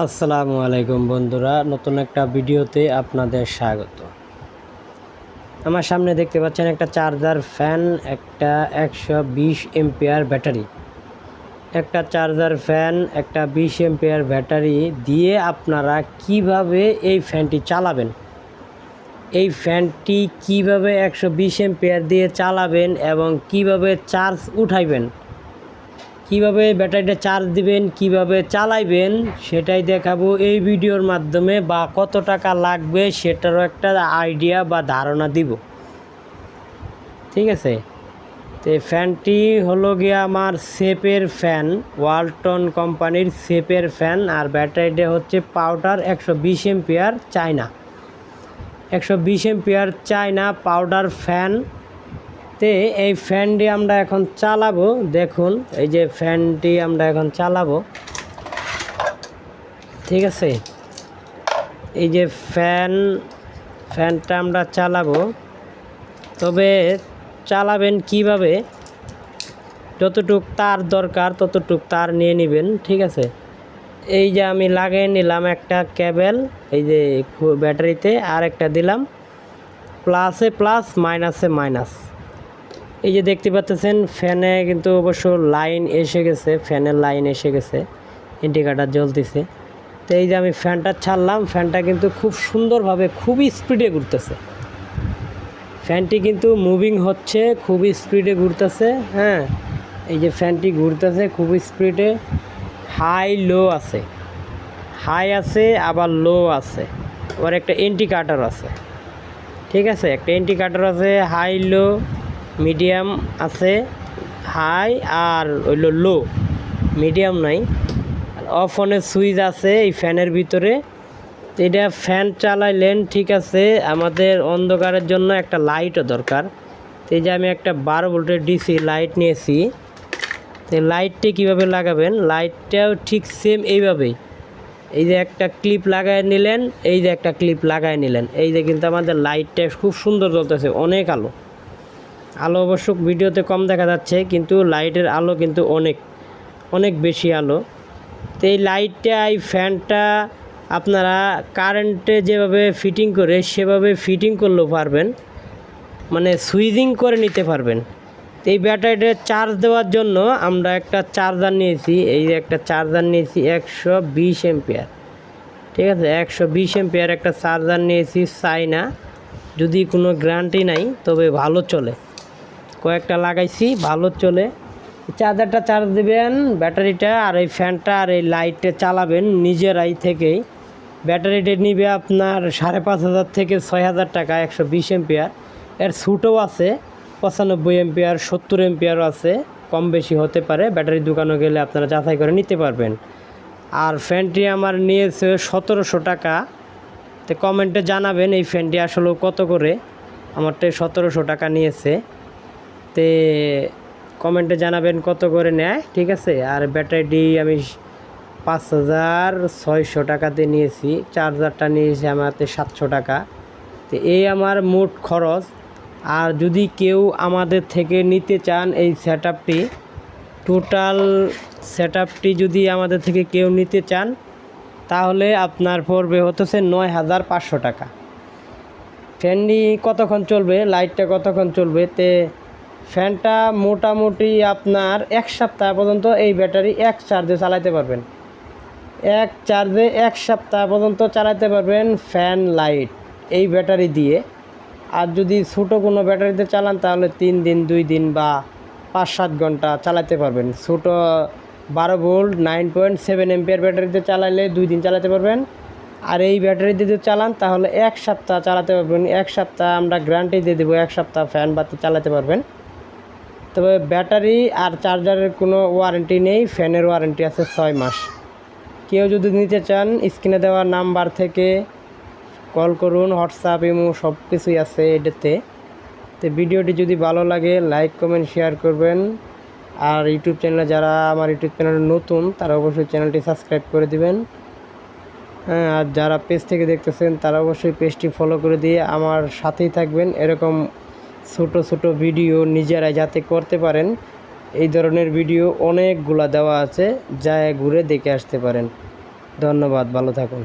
আসসালামু আলাইকুম বন্ধুরা, নতুন একটা ভিডিওতে আপনাদের স্বাগত। আমার সামনে দেখতে পাচ্ছেন একটা চার্জার ফ্যান, একটা একশো বিশ এমপিআর ব্যাটারি। একটা চার্জার ফ্যান, একটা বিশ এমপিআর ব্যাটারি দিয়ে আপনারা কীভাবে এই ফ্যানটি চালাবেন? এই ফ্যানটি কীভাবে একশো বিশ এমপিআর দিয়ে চালাবেন এবং কীভাবে চার্জ উঠাইবেন? কীভাবে ব্যাটারিটা চার্জ দিবেন, কীভাবে চালাইবেন, সেটাই দেখাবো এই ভিডিওর মাধ্যমে বা কত টাকা লাগবে সেটারও একটা আইডিয়া বা ধারণা দিব। ঠিক আছে? তো ফ্যানটি হলো গিয়ে আমার সেপের ফ্যান, ওয়ালটন কোম্পানির সেপের ফ্যান, আর ব্যাটারিটা হচ্ছে পাউডার একশো বিশ এমপিয়ার চায়না। একশো বিশ এমপিয়ার চায়না পাউডার ফ্যান তে এই ফ্যানটি আমরা এখন চালাবো। দেখুন, এই যে ফ্যানটি আমরা এখন চালাবো। ঠিক আছে? এই যে ফ্যান, ফ্যানটা আমরা চালাবো। তবে চালাবেন কীভাবে? যতটুক তার দরকার, ততটুক তার নিয়ে নেবেন, ঠিক আছে? এই যে আমি লাগিয়ে নিলাম একটা ক্যাবেল, এই যে ব্যাটারিতে আর একটা দিলাম। প্লাসে প্লাস, মাইনাসে মাইনাস। এই যে দেখতে পাচ্ছেন ফ্যানে কিন্তু অবশ্য লাইন এসে গেছে, ফ্যানের লাইন এসে গেছে, ইন্ডিকেটার জ্বলতেছে। তো এই যে আমি ফ্যানটা ছাড়লাম, ফ্যানটা কিন্তু খুব সুন্দরভাবে খুবই স্পিডে ঘুরতেছে। ফ্যানটি কিন্তু মুভিং হচ্ছে খুবই স্পিডে ঘুরতেছে হ্যাঁ। এই যে ফ্যানটি ঘুরতেছে খুবই স্পিডে, হাই লো আছে। হাই আছে, আবার লো আছে, আবার একটা ইন্ডিকেটার আছে। ঠিক আছে, একটা ইন্ডিকেটার আছে, হাই লো মিডিয়াম আছে, হাই আর হইল লো। মিডিয়াম নাই। অফ অনের সুইচ আছে এই ফ্যানের ভিতরে। এটা ফ্যান চালাইলেন ঠিক আছে, আমাদের অন্ধকারের জন্য একটা লাইটও দরকার। তো যে আমি একটা বারো ভোল্টের ডিসি লাইট নিয়েছি। তো লাইটটি কীভাবে লাগাবেন? লাইটটাও ঠিক সেম এইভাবেই। এই যে একটা ক্লিপ লাগায় নিলেন, এই যে একটা ক্লিপ লাগায় নিলেন। এই যে কিন্তু আমাদের লাইটটা খুব সুন্দর জ্বলতেছে, অনেক আলো। আলো অবশ্য ভিডিওতে কম দেখা যাচ্ছে, কিন্তু লাইটের আলো কিন্তু অনেক অনেক বেশি আলো। তো এই লাইটটা, এই ফ্যানটা আপনারা কারেন্টে যেভাবে ফিটিং করে সেভাবে ফিটিং করলেও পারবেন মানে সুইজিং করে নিতে পারবেন। এই ব্যাটারিটা চার্জ দেওয়ার জন্য আমরা একটা চার্জার নিয়েছি, এই একটা চার্জার নিয়েছি একশো বিশ এমপিয়ার ঠিক আছে, একশো বিশ এমপিয়ার একটা চার্জার নিয়েছি চাইনা যদি কোনো গ্যারান্টি নাই, তবে ভালো চলে। কয়েকটা লাগাইছি, ভালো চলে। চার্জারটা চার্জ দেবেন, ব্যাটারিটা আর এই ফ্যানটা আর এই লাইটটা চালাবেন নিজের নিজেরাই থেকেই। ব্যাটারিটা নিবে আপনার সাড়ে পাঁচ হাজার থেকে ছয় হাজার টাকা, একশো বিশ এমপিয়ার। এর স্যুটও আছে, পঁচানব্বই এমপিয়ার, সত্তর এমপিয়ারও আছে, কম বেশি হতে পারে ব্যাটারির দোকানে গেলে আপনারা যাচাই করে নিতে পারবেন। আর ফ্যানটি আমার নিয়েছে সতেরোশো টাকা। তো কমেন্টে জানাবেন এই ফ্যানটি আসলে কত করে। আমারটা সতেরোশো টাকা নিয়েছে। তে কমেন্টে জানাবেন কত করে নেয়, ঠিক আছে? আর ব্যাটারিটি আমি পাঁচ হাজার ছয়শো টাকাতে নিয়েছি, চার্জারটা নিয়েছি আমাতে সাতশো টাকা। তো এই আমার মোট খরচ। আর যদি কেউ আমাদের থেকে নিতে চান এই সেট টোটাল সেট যদি আমাদের থেকে কেউ নিতে চান, তাহলে আপনার পড়বে হতেছে নয় হাজার পাঁচশো টাকা। ফ্যানটি কতক্ষণ চলবে? লাইটটা কতক্ষণ চলবে? তে ফ্যানটা মোটামুটি আপনার এক সপ্তাহ পর্যন্ত এই ব্যাটারি এক চার্জে চালাতে পারবেন। এক চার্জে এক সপ্তাহ পর্যন্ত চালাতে পারবেন ফ্যান লাইট এই ব্যাটারি দিয়ে। আর যদি ছোটো কোনো ব্যাটারিতে চালান তাহলে তিন দিন, দুই দিন বা পাঁচ সাত ঘণ্টা চালাতে পারবেন। ছোটো বারো volt, nine point seven ampere ব্যাটারিতে চালাইলে দুই দিন চালাতে পারবেন। আর এই ব্যাটারি যদি চালান তাহলে এক সপ্তাহ চালাতে পারবেন। এক সপ্তাহ আমরা গ্যারান্টি দিয়ে দেবো, এক সপ্তাহ ফ্যান বাতি চালাতে পারবেন। তবে ব্যাটারি আর চার্জারের কোনো ওয়ারেন্টি নেই, ফ্যানের ওয়ারেন্টি আছে ছয় মাস। কেউ যদি নিতে চান, স্ক্রিনে দেওয়া নাম্বার থেকে কল করুন, হোয়াটসঅ্যাপ, ইমো সব কিছুই আছে এটাতে। তো ভিডিওটি যদি ভালো লাগে, লাইক, কমেন্ট, শেয়ার করবেন। আর ইউটিউব চ্যানেলে যারা আমার ইউটিউব চ্যানেল নতুন, তারা অবশ্যই চ্যানেলটি সাবস্ক্রাইব করে দিবেন। হ্যাঁ আর যারা পেজ থেকে দেখতেছেন, তারা অবশ্যই পেজটি ফলো করে দিয়ে আমার সাথেই থাকবেন। এরকম ছোট ছোট ভিডিও নিজেরাই যাতে করতে পারেন, এই ধরনের ভিডিও অনেকগুলা দেওয়া আছে যা ঘুরে দেখে আসতে পারেন। ধন্যবাদ, ভালো থাকুন।